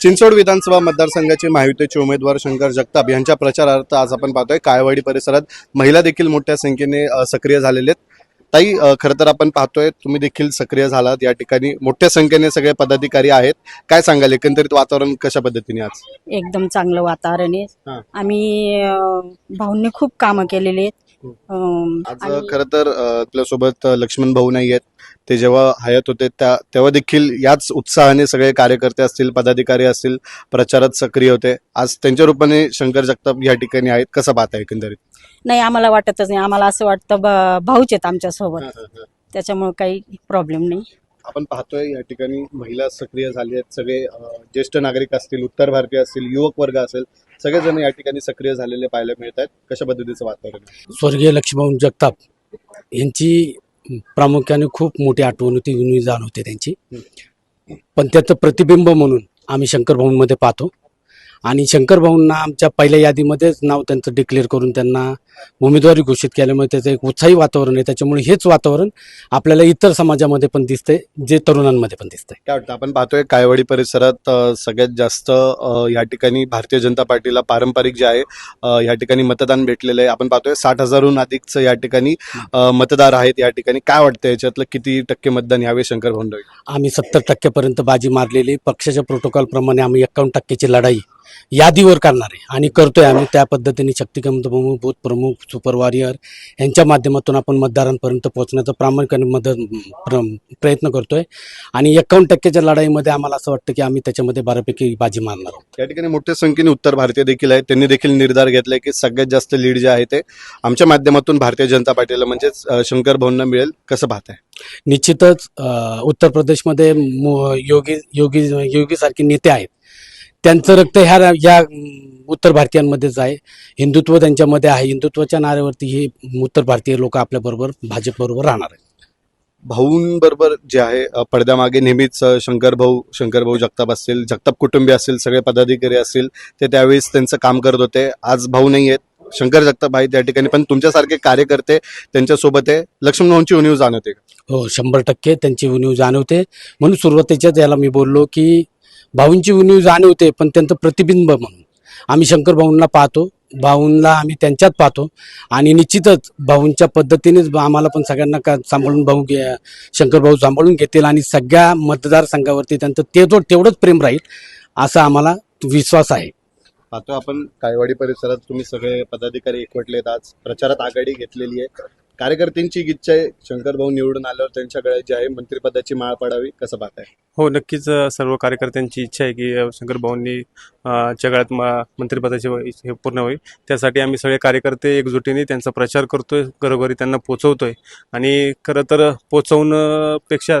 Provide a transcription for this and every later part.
चिंचवड विधानसभा मतदारसंघाचे महायुतीचे उमेदवार शंकर जगताप यांच्या प्रचारार्थ आज आपण पाहतोय. काळवाडी परिसरात महिला देखील मोठ्या संख्येने सक्रिय झालेले आहेत. ताई खरं तर आपण पाहतोय तुम्ही देखील सक्रिय झालात. या ठिकाणी मोठ्या संख्येने सगळे पदाधिकारी आहेत. काय सांगाल? एकंदरीत वातावरण कशा पद्धतीने आज? एकदम चांगलं वातावरण. आहे. आम्ही भाऊंनी खूप कामं केलेली आहेत. आज खरं तर अ, आपल्यासोबत लक्ष्मण भाऊ नाही आहेत. ते जेव्हा हयात होते त्या तेव्हा देखील याच उत्साहाने सगळे कार्यकर्ते असतील पदाधिकारी असतील प्रचारात सक्रिय होते. आज त्यांच्या रूपाने शंकर जगताप या ठिकाणी आहेत. कसं पाहताय एकंदरीत? नाही आम्हाला वाटतच नाही. आम्हाला असं वाटतं ब- भाऊच आहेत आमच्यासोबत त्याच्यामुळे काही प्रॉब्लेम नाही. आपण पाहतोय या ठिकाणी महिला सक्रिय झाली आहेत. सगळे अ, ज्येष्ठ नागरिक असतील उत्तर भारतीय असतील युवक वर्ग असेल सगळेजण या ठिकाणी सक्रिय झालेले पाहायला मिळत आहेत कशा पद्धतीचं वातावरण आहे? स्वर्गीय लक्ष्मण जगताप यांची प्रामुख्याने खूप मोठी आठवण होती जुनी जाण होते त्यांची पण त्याचं प्रतिबिंब म्हणून आम्ही शंकर भाऊंमध्ये पाहतो. आणि शंकर भाऊंना आमच्या पहिल्या यादीमध्येच नाव त्यांचं डिक्लेअर करून त्यांना उमेदवारी घोषित केल्यामुळे त्याचं एक उत्साही वातावरण आहे. त्याच्यामुळे हेच वातावरण आपल्याला इतर समाजामध्ये पण दिसतंय जे तरुणांमध्ये पण दिसतंय. काय वाटतं? आपण पाहतोय कायवाडी परिसरात अ, सगळ्यात जास्त अ, या ठिकाणी भारतीय जनता पार्टीला पारंपरिक जे आहे अ, या ठिकाणी मतदान भेटलेलं आहे. आपण पाहतोय साठ हजारहून अधिकचं या ठिकाणी अ, मतदार आहेत या ठिकाणी. काय वाटतं याच्यातलं? किती टक्के मतदान यावे शंकर भाऊ आम्ही सत्तर टक्क्यापर्यंत बाजी मारलेली. पक्षाच्या प्रोटोकॉलप्रमाणे आम्ही एक्कावन्न टक्क्याची लढाई यादीवर करणार. आहे आणि करतोय आम्ही त्या पद्धतीने शक्तिकांत प्रमुख बूथ प्रमुख सुपर वॉरियर यांच्या माध्यमातून आपण मतदारांपर्यंत पोहोचण्याचा प्रामाणिकपणे मदत प्र प्रयत्न करतोय. आणि एक्कावन्न टक्क्याच्या लढाईमध्ये आम्हाला असं वाटतं की आम्ही त्याच्यामध्ये बऱ्यापैकी बाजी मारणार आहोत. या ठिकाणी मोठ्या संख्येने उत्तर भारतीय देखील आहेत. त्यांनी देखील निर्धार घेतलाय की सगळ्यात जास्त लीड जे आहे ते आमच्या माध्यमातून भारतीय जनता पार्टीला म्हणजेच शंकर भाऊंना मिळेल कसं पाहताय? निश्चितच उत्तर प्रदेशमध्ये योगी योगी योगीसारखे नेते आहेत. त्यांचं रक्त ह्या या उत्तर भारतीयांमध्येच आहे. हिंदुत्व त्यांच्यामध्ये आहे. हिंदुत्वाच्या नाऱ्यावरती हे उत्तर भारतीय लोक आपल्याबरोबर भाजपबरोबर राहणार आहेत. भाऊंबरोबर जे आहे पडद्यामागे नेहमीच शंकर भाऊ शंकर भाऊ जगताप असतील जगताप कुटुंबी असतील सगळे पदाधिकारी असतील ते त्यावेळेस त्यांचं काम करत होते. आज भाऊ नाही आहेत. शंकर जगताप आहेत या ठिकाणी पण तुमच्यासारखे कार्यकर्ते त्यांच्यासोबत आहे. लक्ष्मण भाऊंची उणीव जाणवते का? हो शंभर टक्के त्यांची उणीव जाणवते. म्हणून सुरुवातीच्याच याला मी बोललो की भाऊंची उणीव होते पण त्यांचं प्रतिबिंब म्हणून. आम्ही शंकर भाऊंना पाहतो भाऊंना आम्ही त्यांच्यात पाहतो आणि निश्चितच भाऊंच्या पद्धतीनेच आम्हाला पण सगळ्यांना का सांभाळून भाऊ घे शंकर भाऊ सांभाळून घेतील आणि सगळ्या मतदारसंघावरती त्यांचं ते तेवढंच प्रेम राहील असा आम्हाला विश्वास आहे. पाहतो आपण कायवाडी परिसरात तुम्ही सगळे पदाधिकारी एकवटलेत आज प्रचारात आघाडी घेतलेली आहे. कार्यकर्त्यांची इच्छा आहे. शंकर भाऊ निवडून आल्यावर त्यांच्या जे आहे मंत्रिपदाची माळ पडावी कसं पाहताय? हो नक्कीच सर्व कार्यकर्त्यांची इच्छा आहे की अ, शंकर भाऊंनी च्या काळात मंत्रिपदाची व- हे पूर्ण होईल त्यासाठी आम्ही सगळे कार्यकर्ते एकजुटीने त्यांचा प्रचार करतोय घरोघरी त्यांना पोचवतोय. आणि खरं तर पोचवण्यापेक्षा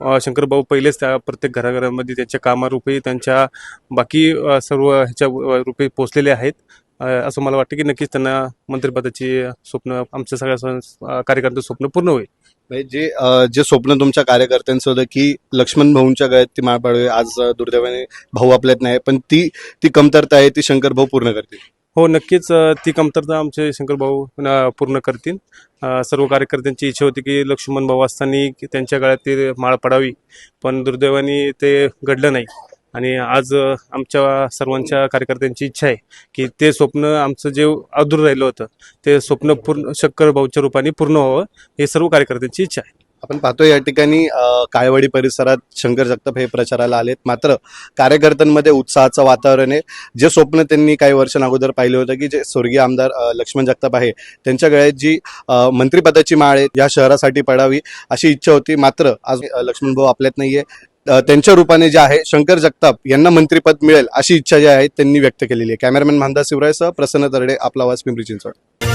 शंकरभाऊ शंकर भाऊ पहिलेच त्या प्रत्येक घराघरामध्ये त्यांच्या कामारूपी त्यांच्या बाकी सर्व ह्याच्या रूपी पोचलेले आहेत. असं मला वाटतं की नक्कीच त्यांना मंत्रिपदाची स्वप्न आमच्या सगळ्या कार्यकर्त्यांचं स्वप्न पूर्ण होईल. म्हणजे जे जे स्वप्न तुमच्या कार्यकर्त्यांचं होतं की लक्ष्मण भाऊंच्या गळ्यात ती माळ पडावी आज दुर्दैवाने भाऊ आपल्यात नाही पण ती ती कमतरता आहे ती शंकर भाऊ पूर्ण करतील. हो नक्कीच ती कमतरता आमचे शंकर भाऊ पूर्ण करतील. सर्व कार्यकर्त्यांची इच्छा होती की लक्ष्मण भाऊ असताना की त्यांच्या गळ्यात ती माळ पडावी पण दुर्दैवाने ते घडलं नाही. आणि आज आमच्या सर्वांच्या कार्यकर्त्यांची इच्छा आहे की ते स्वप्न आमचं जे अधूर राहिलं होतं ते स्वप्न पूर्ण शक्कर भाऊच्या रूपाने पूर्ण व्हावं हे सर्व कार्यकर्त्यांची इच्छा आहे. आपण पाहतो या ठिकाणी काळवाडी परिसरात शंकर जगताप हे प्रचाराला आलेत. मात्र कार्यकर्त्यांमध्ये उत्साहाचं वातावरण आहे. जे स्वप्न त्यांनी काही वर्षां अगोदर पाहिलं होतं की जे स्वर्गीय आमदार लक्ष्मण जगताप आहे त्यांच्या गळ्यात जी मंत्रीपदाची मंत्रिपदाची माळ आहे या शहरासाठी पडावी अशी इच्छा होती. मात्र आज लक्ष्मण भाऊ आपल्यात नाहीये. त्यांच्या रूपाने जे आहे शंकर जगताप यांना मंत्रीपद मिळेल अशी इच्छा जी आहे त्यांनी व्यक्त केलेली आहे. कॅमेरामॅन मानदा शिवरायसह प्रसन्न तरडे आपला आवाज पिंपरी चिंचवड.